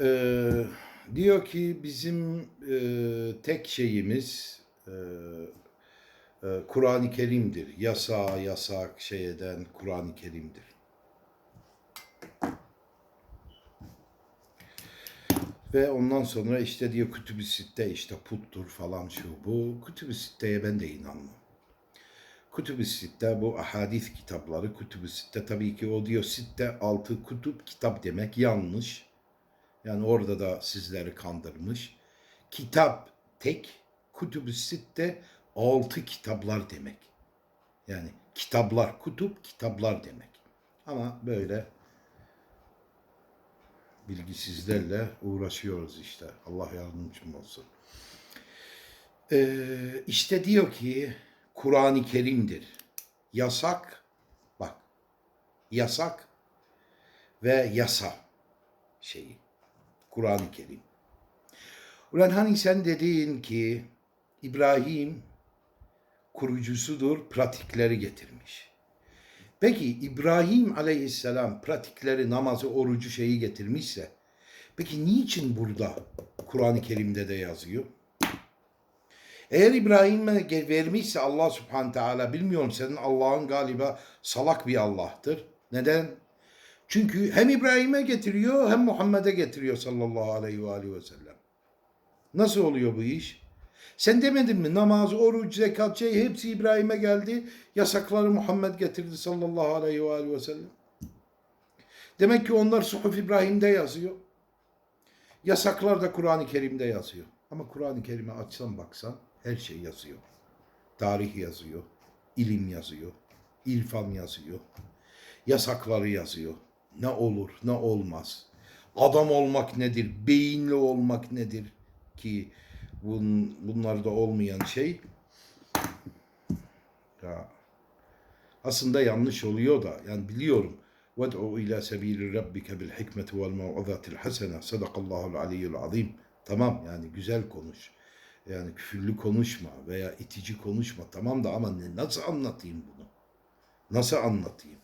Ee, diyor ki bizim e, tek şeyimiz e, e, Kur'an-ı Kerim'dir. Yasa, yasak şey eden Kur'an-ı Kerim'dir. Ve ondan sonra işte diyor kütüb-i sitte işte puttur falan şu bu. Kütüb-i sitteye ben de inanmam. Kütüb-i sitte bu ahadis kitapları. Kütüb-i sitte tabii ki o diyor sitte altı kutup kitap demek yanlış. Yani orada da sizleri kandırmış. Kitap tek, kütüb-i sitte altı kitaplar demek. Yani kitaplar, kutup kitaplar demek. Ama böyle bilgisizlerle uğraşıyoruz işte. Allah yardımcım olsun. Ee, işte diyor ki Kur'an-ı Kerim'dir. Yasak, bak yasak ve yasa şeyi. Kur'an-ı Kerim. Ulan hani sen dediğin ki İbrahim kurucusudur, pratikleri getirmiş. Peki İbrahim aleyhisselam pratikleri, namazı, orucu şeyi getirmişse, peki niçin burada Kur'an-ı Kerim'de de yazıyor? Eğer İbrahim'e vermişse Allah subhanahu teala bilmiyorum senin Allah'ın galiba salak bir Allah'tır. Neden? Çünkü hem İbrahim'e getiriyor hem Muhammed'e getiriyor sallallahu aleyhi ve aleyhi ve sellem. Nasıl oluyor bu iş? Sen demedin mi namaz, oruç, zekat şey hepsi İbrahim'e geldi. Yasakları Muhammed getirdi sallallahu aleyhi ve aleyhi ve sellem. Demek ki onlar Suhuf İbrahim'de yazıyor. Yasaklar da Kur'an-ı Kerim'de yazıyor. Ama Kur'an-ı Kerim'e açsan baksan her şey yazıyor. Tarih yazıyor, ilim yazıyor, irfan yazıyor, yasakları yazıyor. Ne olur, ne olmaz. Adam olmak nedir, beyinli olmak nedir ki bun, bunlarda olmayan şey ya aslında yanlış oluyor da yani biliyorum. وَدْعُوا إِلَى سَب۪يلِ رَبِّكَ بِالْحِكْمَةِ وَالْمَوْعَظَةِ الْحَسَنَةِ صَدَقَ اللّٰهُ الْعَلِيُّ الْعَظِيمُ Tamam yani güzel konuş. Yani küfürlü konuşma veya itici konuşma. Tamam da ama ne, nasıl anlatayım bunu? Nasıl anlatayım?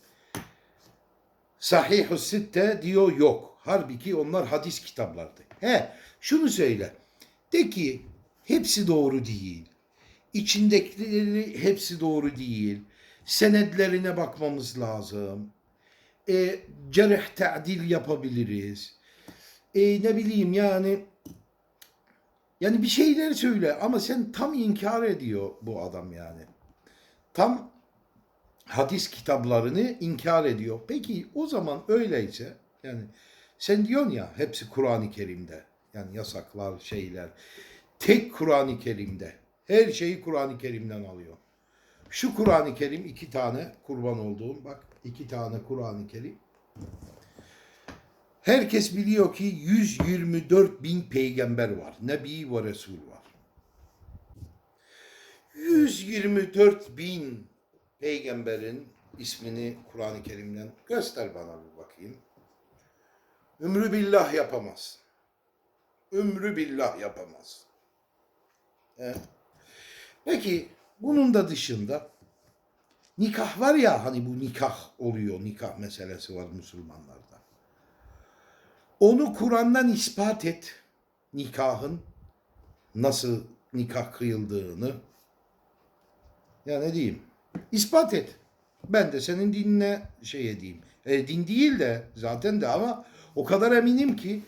Sahih-ü Sitte diyor yok. Halbuki onlar hadis kitaplardı. He şunu söyle. De ki hepsi doğru değil. İçindekileri hepsi doğru değil. Senedlerine bakmamız lazım. E, cerh ta'dil yapabiliriz. E, ne bileyim yani yani bir şeyler söyle ama sen tam inkar ediyor bu adam yani. Tam hadis kitaplarını inkar ediyor. Peki o zaman öyleyse yani sen diyorsun ya hepsi Kur'an-ı Kerim'de. Yani yasaklar, şeyler. Tek Kur'an-ı Kerim'de. Her şeyi Kur'an-ı Kerim'den alıyor. Şu Kur'an-ı Kerim iki tane kurban olduğum bak iki tane Kur'an-ı Kerim. Herkes biliyor ki 124 bin peygamber var. Nebi ve Resul var. 124 bin peygamberin ismini Kur'an-ı Kerim'den göster bana bir bakayım. Ömrü billah yapamaz. Ömrü billah yapamaz. Peki bunun da dışında nikah var ya hani bu nikah oluyor, nikah meselesi var Müslümanlarda. Onu Kur'an'dan ispat et. Nikahın nasıl nikah kıyıldığını. Ya ne diyeyim? İspat et. Ben de senin dinine şey edeyim. E, din değil de zaten de ama o kadar eminim ki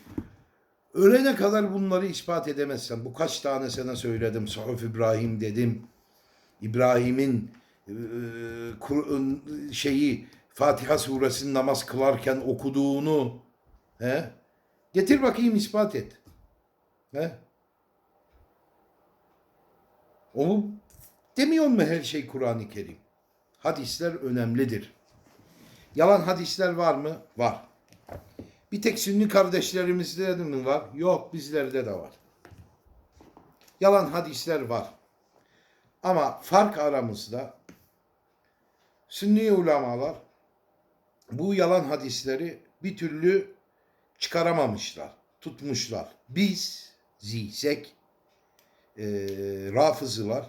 ölene kadar bunları ispat edemezsem. Bu kaç tane sana söyledim. Suhuf İbrahim dedim. İbrahim'in e, şeyi Fatiha suresini namaz kılarken okuduğunu he? Getir bakayım ispat et. He? O demiyor mu her şey Kur'an-ı Kerim? Hadisler önemlidir. Yalan hadisler var mı? Var. Bir tek Sünni kardeşlerimizde de mi var? Yok bizlerde de var. Yalan hadisler var. Ama fark aramızda Sünni ulamalar bu yalan hadisleri bir türlü çıkaramamışlar, tutmuşlar. Biz ziysek, e, rafızılar,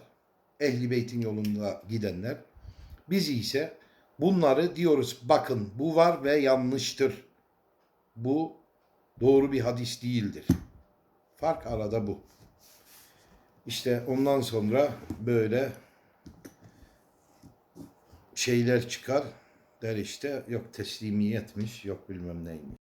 ehli beytin yolunda gidenler, biz ise bunları diyoruz bakın bu var ve yanlıştır. Bu doğru bir hadis değildir. Fark arada bu. İşte ondan sonra böyle şeyler çıkar der işte yok teslimiyetmiş yok bilmem neymiş.